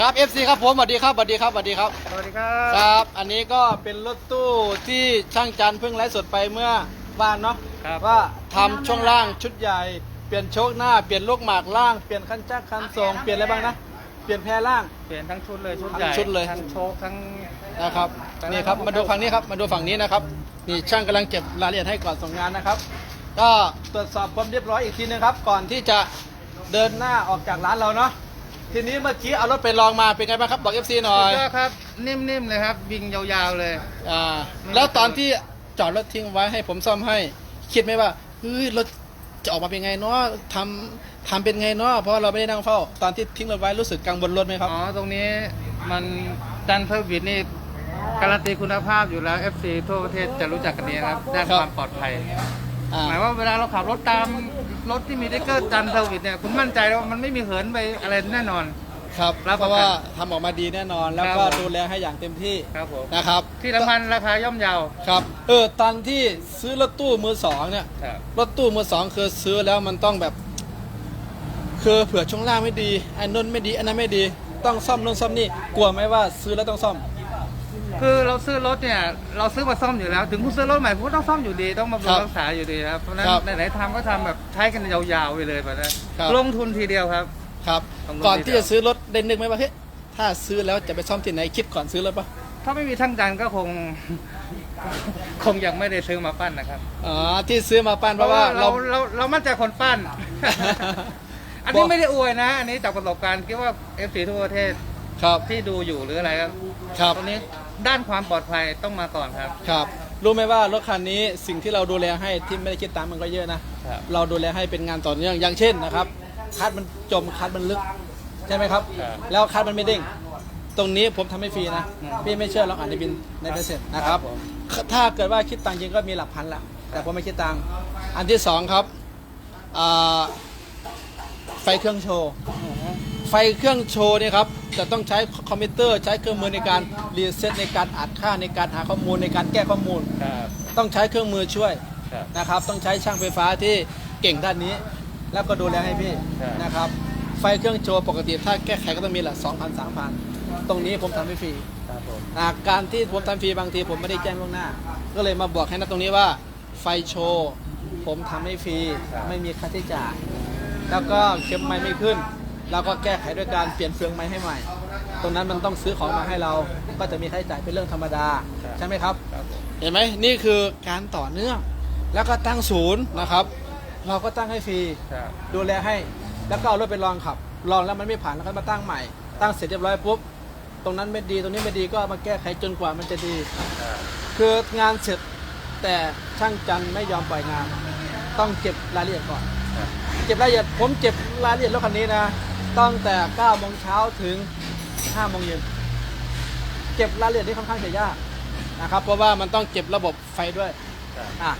ครับ FC ครับผมสวัสดีครับสวัสดีครับสวัสดีครับ สวัสดีครับครับ อันนี้ก็เป็นรถตู้ที่ช่างจันเพิ่งไลฟ์สดไปเมื่อวานเนาะครับ ว่าทำช่วงล่างชุดใหญ่ เปลี่ยนโชคหน้า เปลี่ยนลูกหมากล่าง เปลี่ยนคันจักรคันทรงเปลี่ยนอะไรบ้างนะ เปลี่ยนแพรล่าง เปลี่ยนทั้งชุดเลยชุดทั้งใหญ่ชุดเลย ทั้งโชคทั้ง นะครับแต่ละนี่ครับระบบมาดูฝั่งนี้ครับ มาดูฝั่งนี้นะครับ นี่ช่างกำลังเก็บรายละเอียดให้ก่อนส่งงานนะครับ ก็ตรวจสอบความเรียบร้อยอีกทีนึงครับ ก่อนที่จะเดินหน้าออกจากร้านเราเนาะ ทีนี้เมื่อกี้เอารถไปลองมาเป็นไงบ้างครับบอก FC หน่อยสุดยอดครับนิ่มๆเลยครับวิ่งยาวๆเลย อ่าแล้วตอนที่จอดรถทิ้งไว้ให้ผมซ่อมให้ คิดไหมว่าเฮ้ยรถจะออกมาเป็นไงเนาะทำทำเป็นไงเนาะเพราะเราไม่ได้นั่งเฝ้า ตอนที่ทิ้งรถไว้รู้สึกกังวลรถไหมครับอ๋อตรงนี้มันดันเทอร์วิทนี่การันตีคุณภาพอยู่แล้ว FC ทั่วประเทศจะรู้จักกันดีนะครับด้านครับความปลอดภัย อ่า หมายว่าเวลาเราขับรถตามรถที่มีติ๊กเกอร์ดันเทอร์วิทเนี่ยคุณมั่นใจแล้วว่ามันไม่มีเหินไปอะไรแน่นอน ครับรับเพประกันราะว่าทำออกมาดีแน่นอน แล้วก็ครับผม ดูแลให้อย่างเต็มที่ครับผมนะครับที่สำคัญราคาย่อมเยาครับเออตอนที่ซื้อรถตู้มือสองเนี่ย ครับ รถตู้มือสองคือซื้อแล้วมันต้องแบบ คือเผื่อช่วงล่างไม่ดีอันนู้นไม่ดีอันนั้นไม่ดี ต้องซ่อมนู่นซ่อมนี่กลัวไหมว่าซื้อแล้วต้องซ่อม คือเราซื้อรถเนี่ยเราซื้อมาซ่อมอยู่แล้ว ถึงคุณซื้อรถใหม่คุณก็ต้องซ่อมอยู่ดีต้องมาบำครัรุบงรักษาอยู่ดีครับเพราะฉะนั้นครับไหนๆทำก็ทำแบบใช้กันยาวๆไปเลยแบบนั้นลงทุนทีเดียวครับ ครับ ต้องรู้ก่อนดีที่จะซื้อรถได้นึกไหมว่าเฮ้ยถ้าซื้อแล้วจะไปซ่อมที่ไหนคิดก่อนซื้อรถปะถ้าไม่มีช่างจันก็คง คงยังไม่ได้ซื้อมาปั้นนะครับอ๋อที่ซื้อมาปั้นเพราะว่าเรา เราเรามั่นใจคนปั้น อันบนี้อกไม่ได้อวยนะ อันนี้จากประสบการณ์คิดว่าเอฟซีทั่วประเทศครับที่ดูอยู่หรืออะไรครับ ครับ ตรงนี้ ด้านความปลอดภัยต้องมาก่อนครับ ครับ รู้ไหมว่ารถคันนี้สิ่งที่เราดูแลให้ที่ไม่ได้คิดตามมันก็เยอะนะ ครับ เราดูแลให้เป็นงานต่อเนื่องอย่างเช่นนะครับคัดมันจมคัดมันลึกใช่ไหมครับ ครับ แล้วคัดมันไม่เด้งตรงนี้ผมทำให้ฟรีนะอืมพี่ไม่เชื่อลองอ่านในบินในใบเสร็จนะครับครับผมถ้าเกิดว่าคิดตังค์จริงก็มีหลักพันละแต่ผมไม่คิดตังค์อันที่สองครับอ่าไฟเครื่องโชว์ ไฟเครื่องโชว์เนี่ยครับจะต้องใช้คอมพิวเตอร์ใช้เครื่องมือในการรีเซ็ตในการอัดค่าในการหาข้อมูลในการแก้ข้อมูล ครับ ต้องใช้เครื่องมือช่วยครับ นะครับ ต้องใช้ช่างไฟฟ้าที่เก่งด้านนี้ แล้วก็ดูแลให้พี่ครับ นะครับ ไฟเครื่องโชว์ปกติถ้าแก้ไขก็ต้องมีละ2,000 3,000 ตรงนี้ผมทำให้ฟรี ครับผม อ่าการที่ผมทำฟรีบางทีผมไม่ได้แจ้งล่วงหน้า ก็เลยมาบอกให้นะตรงนี้ว่าไฟโชว์ ผมทำให้ฟรีไม่มีค่าใช้จ่าย แล้วก็เข็มไม้ไม่ขึ้น เราก็แก้ไขด้วยการเปลี่ยนเฟืองไม้ให้ใหม่ ตรงนั้นมันต้องซื้อของมาให้เราก็จะมีค่าใช้จ่ายเป็นเรื่องธรรมดาใช่ไหมครับครับผมเห็นไหมนี่คือการต่อเนื่อง แล้วก็ตั้งศูนย์นะครับ เราก็ตั้งให้ฟรีครับดูแลให้แล้วก็เอารถไปลองขับ ลองแล้วมันไม่ผ่านแล้วก็มาตั้งใหม่ ตั้งเสร็จเรียบร้อยปุ๊บตรงนั้นไม่ดีตรงนี้ไม่ดีก็มาแก้ไขจนกว่ามันจะดีครับคืองานเสร็จแต่ช่างจันไม่ยอมปล่อยงาน ต้องเก็บรายละเอียดก่อนครับเก็บรายละเอียดผมเก็บรายละเอียดรถคันนี้นะ ตั้งแต่9โมงเช้าถึง5โมงเย็นเก็บรายละเอียดนี่ค่อนข้างจะยากนะครับ เพราะว่ามันต้องเก็บระบบไฟด้วยครับอะ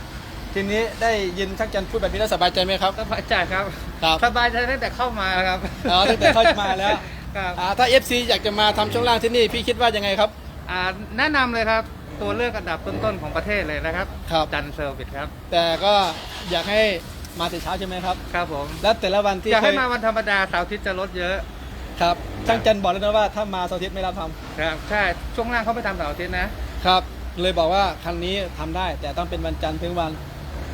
ทีนี้ได้ยินช่างจันพูดแบบนี้แล้วสบายใจไหมครับสบายใจครับครับสบายใจตั้งแต่เข้ามาครับอ๋อตั้งแต่เข้ามาแล้วครับอ่าถ้า FC อยากจะมาทำช่วงล่างที่นี่พี่คิดว่ายังไงครับอ่าแนะนำเลยครับตัวเลือกอันดับต้นๆของประเทศเลยนะครับครับจันเซอร์วิสครับ แต่ก็อยากให้ มาแต่เช้าใช่ไหมครับ ครับผมแล้วแต่ละวันที่อยากให้เคยมาวันธรรมดาเสาร์อาทิตย์จะลดเยอะ ครับช่างจันบอกแล้วนะว่าถ้ามาเสาร์อาทิตย์ไม่รับทครับใช่ช่วงล่างเขาไปทำเสาร์อาทิตย์นะำครับ เลยบอกว่าคันนี้ทำได้ แต่ต้องเป็นวันจันทร์ถึงวัน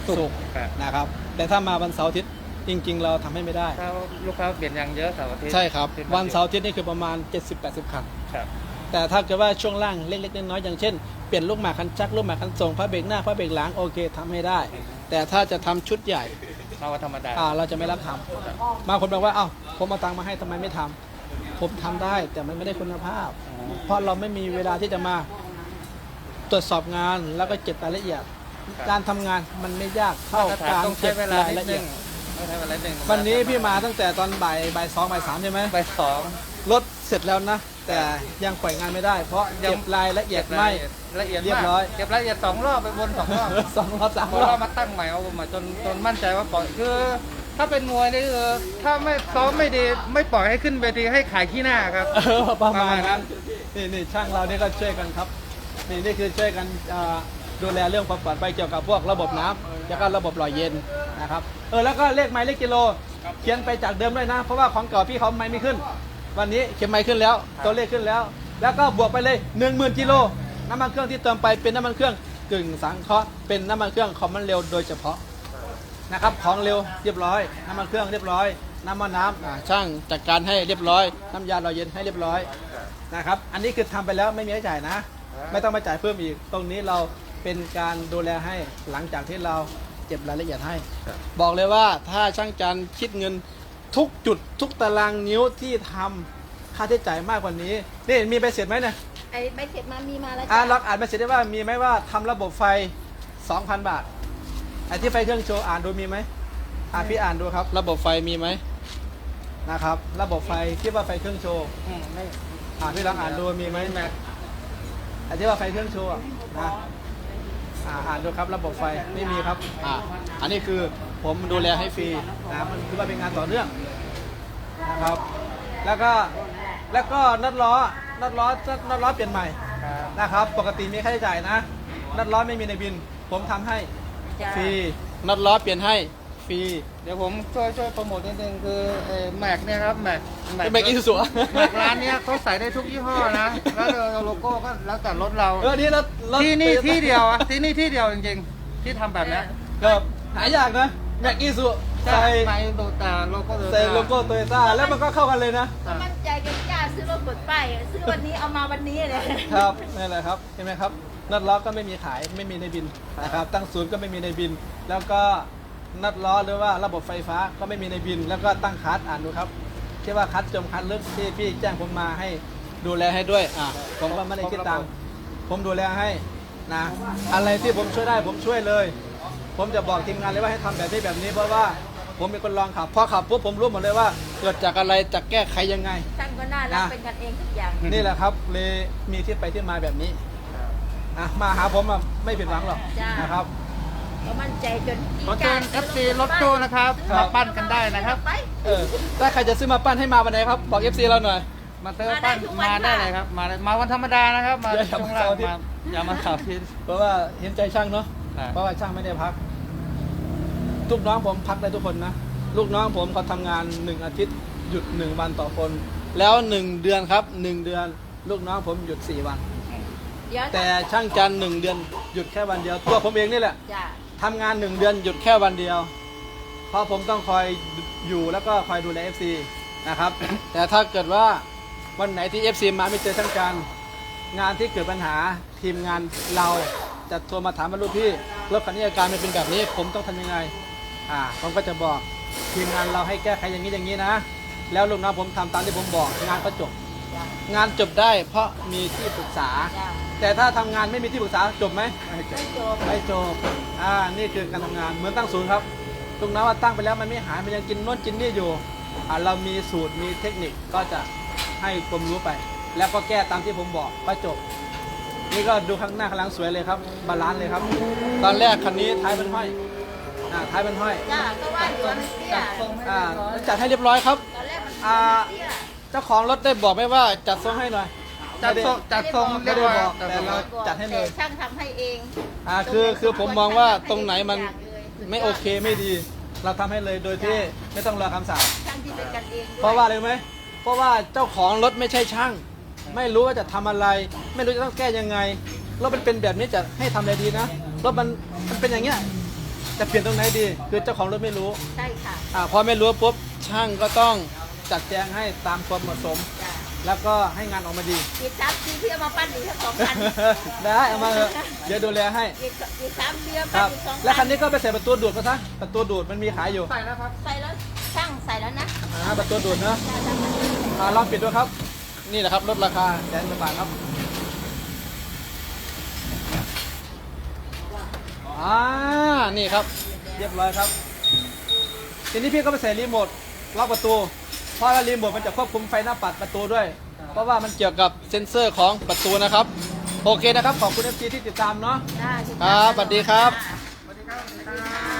ศุกร์ครับนะครับ แต่ถ้ามาวันเสาร์อาทิตย์จริง ๆ เราทำให้ไม่ได้ถ้าลูกค้าเปลี่ยนยางเยอะเสาร์อาทิตย์ใช่ครับทิตย์วันเสาร์อาทิตย์นี่คือประมาณ 70-80คันครับแต่ถ้าเกิดว่าช่วงล่างเล็กๆน้อยๆอย่างเช่นเปลี่ยนลูกหมากคันจักรลูกหมากคันส่งพระเบรกหน้าพระเบรกหลังโอเคทำให้ได้ แต่ถ้าจะทำชุดใหญ่ มาวันธรรมดา อ่าเราจะไม่รับทำบางคนบอกว่าเอ้าผมเอาตังค์มาให้ทำไมไม่ทำผมทำได้แต่มันไม่ได้คุณภาพเพราะเราไม่มีเวลาที่จะมาตรวจสอบงานแล้วก็เก็บรายละเอียดครับการทำงานมันไม่ยากเท่ามาตรฐานการต้องใช้เก็บเวลารายนิละดเอีนึยดงต้องใช้เวลานิดนึงวันนี้พี่มาตั้งแต่ตอนบ่ายบ่ายสองบ่ายสามใช่ไหมไปสองรถเสร็จแล้วนะ แต่ยังปล่อยงานไม่ได้ เพราะยังเก็บรายละเอียดไม่ ละเอียดเรียบมากร้อย เก็บรายละเอียดสองรอบไปวนสองรอบสองรอบสามพอรอเราบมาตั้งใหม่เอาใหม่จนจนมั่นใจว่าปล่อยคือ ถ้าเป็นมวยนี่คือถ้าไม่ซ้อมไม่ดีไม่ปล่อยให้ขึ้นเวทีให้ขายขี้หน้าครับเออประมาณประมาณนั้นั้นนนี่นี่ช่างเรานี่ก็ช่วยกันครับนี่นี่คือช่วยกันอ่าดูแลเรื่องความปลอดภัยเกี่ยวกับพวกระบบน้ำแล้วก็ระบบหล่อเย็นนะครับเออแล้วก็เลขไม้เลขกิโล เขียนไปจากเดิมด้วยนะ เพราะว่าของเก่าพี่เขาไม่ไม่ขึ้น วันนี้เข็มไม้ขึ้นแล้ว ตัวเลขขึ้นแล้ว แล้วก็บวกไปเลย 1 0,000กิโลน้ำมันเครื่องที่เติมไปเป็นน้ำมันเครื่องกึ่งสังเคราะห์เป็นน้ำมันเครื่องคอมมันเร็วโดยเฉพาะนะครับของเร็วเรียบร้อยน้ำมันเครื่องเรียบร้อย น้ำมันน้ำอ่าช่างจัดการให้เรียบร้อย น้ำยาหล่อเย็นให้เรียบร้อยนะครับอันนี้คือทำไปแล้วไม่มีค่าใช้จ่ายนะ ไม่ต้องมาจ่ายเพิ่มอีก ตรงนี้เราเป็นการดูแลให้หลังจากที่เราเก็บรายละเอียดให้ บอกเลยว่าถ้าช่างจันคิดเงิน ทุกจุดทุกตารางนิ้วที่ทำค่าใช้จ่ายมากกว่านี้นี่มีใบเสร็จไหมเนี่ยไอ้ใบเสร็จมามีมาแล้วอ่าจ้ะลองอ่านใบเสร็จได้ว่ามีไหมว่าทำระบบไฟ 2,000 บาทไอ้ที่ไฟเครื่องโชว์อ่านดูมีไหมอ่าพี่อ่านดูครับ ระบบไฟมีไหมนะครับ ระบบไฟที่ว่าไฟเครื่องโชว์อืมไม่อ่าพี่ลองอ่านดูมีไหมแม็กไอ้ที่ว่าไฟเครื่องโชว์อะนะอ่าอ่านดูครับระบบไฟไม่มีครับอ่าอันนี้คือ ผมดูแลให้ฟรีนะมันคือว่าเป็นงานต่อเนื่องนะครับ แล้วก็แล้วก็นัดล้อนัดล้อนัดล้อเปลี่ยนใหม่ครับนะครับ ปกติมีค่าใช้จ่ายนะ นัดล้อไม่มีในบิน ผมทำให้จ้ะฟรีนัดล้อเปลี่ยนให้ฟรีเดี๋ยวผมช่วยช่วยโปรโมทนิดนึงคือเอ่อแม็กเนี่ยครับแม็กเป็นแม็กอีซูซูแม็กร้านเนี้ยเขาใส่ได้ทุกยี่ห้อนะแล้วโลโก้ก็แล้วแต่รถเราเออนี่รถรถที่นี่ที่เดียวอะที่นี่ที่เดียวจริงๆ ที่ทำแบบเนี้ยครับหายากนะ แม็กอีซูใส่ใส่ไม่โลตาโลโก้ใส่โลโก้โตโยต้าแล้วมันก็เข้ากันเลยนะก็มั่นใจกันจ้าซื้อรถเปิดป้ายซื้อวันนี้เอามาวันนี้เลยครับนี่นแหละครับเห็นไหมครับนัดล้อก็ไม่มีขายไม่มีในบินนะครับตั้งศูนย์ก็ไม่มีในบิน แล้วก็นัดล้อหรือว่าระบบไฟฟ้าก็ไม่มีในบิน แล้วก็ตั้งคัสอ่านดูครับที่ว่าคัสจมคัสลึกที่พี่แจ้งผมมาให้ดูแลให้ด้วยอ่าผมก็ไม่ได้คิดตังค์ผมดูแลให้นะอะไรที่ผมช่วยได้ผมช่วยเลย ผมจะบอกทีมงานเลยว่าให้ทำแบบนี้แบบนี้เพราะว่าผมเป็นคนลองขับพอขับปุ๊บผมรู้หมดเลยว่าเกิดจากอะไรจะแก้ไขยังไงช่างก็น่ารักนะเป็นกันเองทุกอย่างนี่แหละครับเลยมีที่ไปที่มาแบบนี้อะมาหาผมอะไม่ผิดหวังหรอกจ้านนะครับก็มั่นใจจนขอเชิญ FC รถตู้นะครับครับมาปั้นกันได้นะครับไปเออถ้าใครจะซื้อมาปั้นให้มาวันไหนครับบอก FC เราหน่อยมาเตอร์ปั้นมาได้ทุกวันมาได้ค่ะเลยครับมาเลยมาวันธรรมดานะครับมาอย่าช่วงมาล่างเสาร์อาทิตย์มาอย่ามาเสาร์อาทิตย์เพราะว่าเห็นใจช่างเนาะ ครับเพราะว่าช่างไม่ได้พักลูกน้องผมพักได้ทุกคนนะลูกน้องผมเขาทำงานหนึ่งอาทิตย์หยุดหนึ่งวันต่อคน แล้วหนึ่งเดือนครับหนึ่งเดือน ลูกน้องผมหยุดสี่วัน เดี๋ยวแต่ช่างจันทร์หนึ่งเดือนหยุดแค่วันเดียว ตัวผมเองนี่แหละ จ้าทำงานหนึ่งเดือนหยุดแค่วันเดียว เพราะผมต้องคอยอยู่แล้วก็คอยดูแล FC นะครับ แต่ถ้าเกิดว่าวันไหนที่ FC มาไม่เจอช่างการ งานที่เกิดปัญหาทีมงานเรา จะโทรมาถามว่าลูกพี่รถคันนี้อาการมันเป็นแบบนี้ ผมต้องทำยังไง อ่าผมก็จะบอกทีมงานเราให้แก้ไขอย่างนี้อย่างนี้นะ แล้วลูกน้องผมทำตามที่ผมบอกงานก็จบ จ้างานจบได้เพราะมีที่ปรึกษา จ้าแต่ถ้าทำงานไม่มีที่ปรึกษาจบไหมไม่จบไม่จบ อ่า นี่คือการทำงาน เหมือนตั้งศูนย์ครับตรงนั้นว่าตั้งไปแล้วมันไม่หาย มันยังกินโน่นกินนี่อยู่ อ่า เรามีสูตร มีเทคนิค ก็จะให้ความรู้ไป แล้วก็แก้ตามที่ผมบอกก็จบ นี่ก็ดูข้างหน้าข้างหลังสวยเลยครับ บาลานซ์เลยครับ ตอนแรกคันนี้ท้ายเป็นห้อยอ่าท้ายเป็นห้อยจ้าก็ว่าอยู่ว่ามันเตี้ยอ่าจัดให้เรียบร้อยครับ ตอนแรกมันอ่าเตี้ยเจ้าของรถได้บอกไหมว่าจัดทรงให้หน่อยจัดทรงจัดทรงไม่เรียบได้ร้อยบอกจัดแต่ทรง เราจัดให้เลย แต่ช่างทำให้เองอ่าคือคือผมมองว่าตรงไหนมันทุกอย่างเลยไม่โอเคไม่ดี เราทำให้เลยโดยที่ไม่ต้องรอคำสั่ง ช่างที่เป็นกันเองด้วยเพราะว่าอะไรรู้ไหมเพราะว่าเจ้าของรถไม่ใช่ช่าง ไม่รู้ว่าจะทำอะไร ไม่รู้จะต้องแก้ยังไงรถมันเป็นแบบนี้จะให้ทำอะไรดีนะรถมันมันเป็นอย่างเงี้ยจะเปลี่ยนตรงไหนดี คือเจ้าของรถไม่รู้ใช่ค่ะอ่าพอไม่รู้ปุ๊บช่างก็ต้องจัดแจงให้ตามความเหมาะสมจ้าแล้วก็ให้งานออกมาดีอีกสามปีเพื่อมาปั้นอีกแค่สองพันได้เอามาเถอะเดี๋ยวดูแลให้อีกอีกสามเดือนครับอีกสองและคันนี้ก็ไปใส่ประตูดูดมาซะประตูดูดมันมีขายอยู่ใส่แล้วครับใส่แล้วช่างใส่แล้วนะอ่าประตูดูดเนอะอ่าลองปิดดูครับ นี่แหละครับลดราคาแสนกว่าบาทครับอ่านี่ครับ เรียบร้อยครับ ทีนี้พี่ก็ไปใส่รีโมทล็อกประตู เพราะว่ารีโมทมันจะควบคุมไฟหน้าปัดประตูด้วย เพราะว่ามันเกี่ยวกับเซ็นเซอร์ของประตูนะครับ โอเคนะครับ ขอบคุณเอฟซีที่ติดตามเนาะได้ครับสวัสดีครับ สวัสดีครับสวัสดีครับ